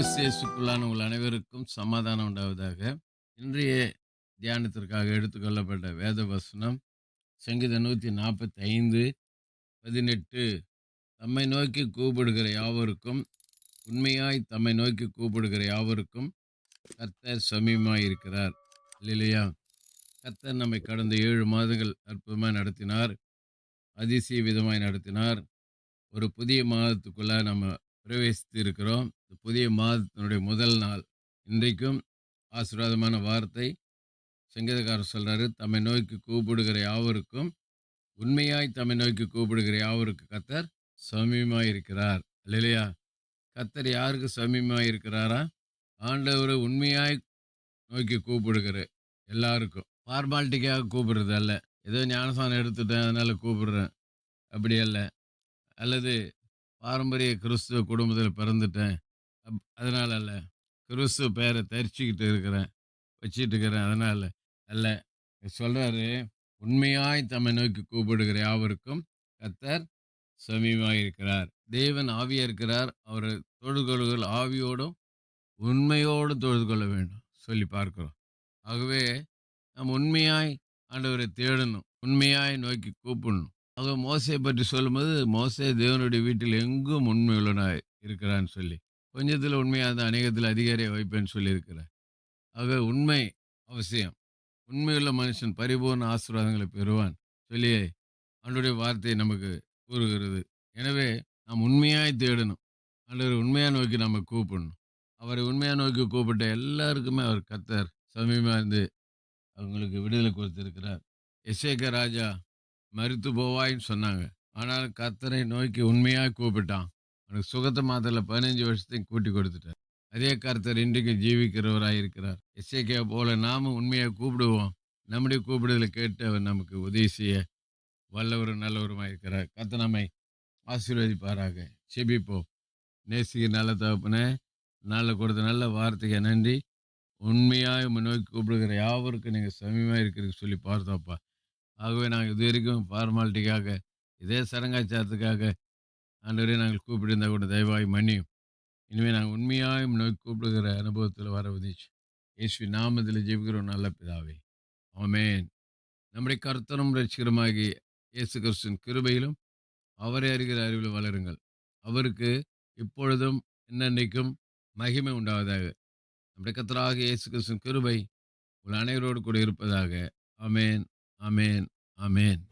கிறிஸ்தியேசுக்குள்ளான உங்கள் அனைவருக்கும் சமாதானம் உண்டாவதாக. இன்றைய தியானத்திற்காக எடுத்துக்கொள்ளப்பட்ட வேத வசனம் சங்கீதம் நூற்றி நாற்பத்தி ஐந்து பதினெட்டு. தம்மை நோக்கி கூப்பிடுகிற யாவருக்கும் உண்மையாய் தம்மை நோக்கி கூப்பிடுகிற யாவருக்கும் கர்த்தர் சமீபமாயிருக்கிறார். இல்லையா கர்த்தர் நம்மை கடந்த ஏழு மாதங்கள் அற்புதமாக நடத்தினார் அதிசய விதமாய் நடத்தினார். ஒரு புதிய மாதத்துக்குள்ளே நம்ம பிரவேசித்து இருக்கிறோம் இந்த புதிய மாதத்தினுடைய முதல் நாள் இன்றைக்கும் ஆசீர்வாதமான வார்த்தை சங்கீதக்காரர் சொல்கிறாரு தம்மை நோக்கி கூப்பிடுகிற யாவருக்கும் உண்மையாய் தம்மை நோக்கி கூப்பிடுகிற யாவருக்கு கத்தர் சமீபமாய் இருக்கிறார் இல்லையா கத்தர் யாருக்கு சமீபமாய் இருக்கிறாரா ஆண்டவர் உண்மையாய் நோக்கி கூப்பிடுகிற எல்லாருக்கும். ஃபார்மாலிட்டிக்காக கூப்பிடுறது அல்ல. ஏதோ ஞானசானம் எடுத்துட்டேன் அதனால் கூப்பிடுறேன். அப்படி அல்ல. அல்லது பாரம்பரிய கிறிஸ்துவ குடும்பத்தில் பிறந்துட்டேன். அப் அதனால அல்ல கிறிஸ்து பேரை தரிச்சிக்கிட்டு இருக்கிறேன். வச்சுட்டு இருக்கிறேன் அதனால அல்ல. சொல்றாரு உண்மையாய் தம்மை நோக்கி கூப்பிடுகிற யாவருக்கும் கத்தர் சமீபமாக இருக்கிறார் தேவன் ஆவியா இருக்கிறார் அவரை தொழுது ஆவியோடும் உண்மையோடும் தொழுது கொள்ள வேண்டும். சொல்லி பார்க்கிறோம். ஆகவே நாம் உண்மையாய் ஆண்டவரை தேடணும். உண்மையாய் நோக்கி கூப்பிடணும். ஆக மோசையை பற்றி சொல்லும்போது மோசே தேவனுடைய வீட்டில் எங்கும் உண்மை இருக்கிறான்னு சொல்லி. கொஞ்சத்தில் உண்மையாக தான் அநேகத்தில் அதிகாரியை வைப்பேன்னு சொல்லியிருக்கிறார். ஆக உண்மை அவசியம். உண்மையுள்ள மனுஷன் பரிபூர்ண ஆசீர்வாதங்களை பெறுவான் சொல்லி அவனுடைய வார்த்தை நமக்கு கூறுகிறது. எனவே நாம் உண்மையாய் தேடணும். அல்லது உண்மையாக நோக்கி நம்ம கூப்பிடணும். அவரை உண்மையாக நோக்கி கூப்பிட்ட எல்லாருக்குமே அவர் கத்தர் சமீபமாக இருந்து அவங்களுக்கு விடுதலை கொடுத்திருக்கிறார். எசேக்க ராஜா மறுத்து போவாயின்னு சொன்னாங்க. ஆனால் கத்தரை நோக்கி உண்மையாக கூப்பிட்டான். அவனுக்கு சுகத்தை மாத்திர பதினஞ்சு வருஷத்தையும் கூட்டி கொடுத்துட்டார். அதே கருத்தர் இன்றைக்கு ஜீவிக்கிறவராக இருக்கிறார். எஸ்ஏகே போல நாமும் உண்மையாக கூப்பிடுவோம். நம்முடைய கூப்பிடுதலை கேட்டு அவர் நமக்கு உதவி செய்ய வல்லவரும் நல்லவருமாக இருக்கிறார். கத்த நம்மை ஆசீர்வதிப்பாராக. செபிப்போம். நேசிக்க நல்ல தகப்பனே நல்ல கொடுத்த நல்ல வார்த்தைக்கு நன்றி. உண்மையாக உம்மை நோக்கி கூப்பிடுகிற யாவருக்கும் நீங்கள் சமயமாக இருக்கிறதுக்கு சொல்லி பார்த்தோப்பா ஆகவே நாங்கள் இது வரைக்கும் ஃபார்மாலிட்டிக்காக இதே சரங்காச்சாரத்துக்காக ஆண்டவரே நாங்கள் கூப்பிட்டிருந்தா கூட தயவாய் மன்னியும். இனிமேல் நாங்கள் உண்மையாய் நோய் கூப்பிடுகிற அனுபவத்தில் வர உதிச்சு இயேசு நாமத்தில் ஜெபிக்கிறோம் நல்ல பிதாவே. ஆமேன். நம்முடைய கர்த்தரும் ரட்சிகரமாகி இயேசு கிறிஸ்துவின் கிருபையிலும் அவரை அறிகிற அறிவிலும் வளருங்கள். அவருக்கு இப்பொழுதும் என்னென்னைக்கும் மகிமை உண்டாவதாக. நம்முடைய கத்தராக இயேசு கிறிஸ்துவின் கிருபை உங்கள் அனைவரோடு கூட இருப்பதாக. அமேன் அமேன் அமேன்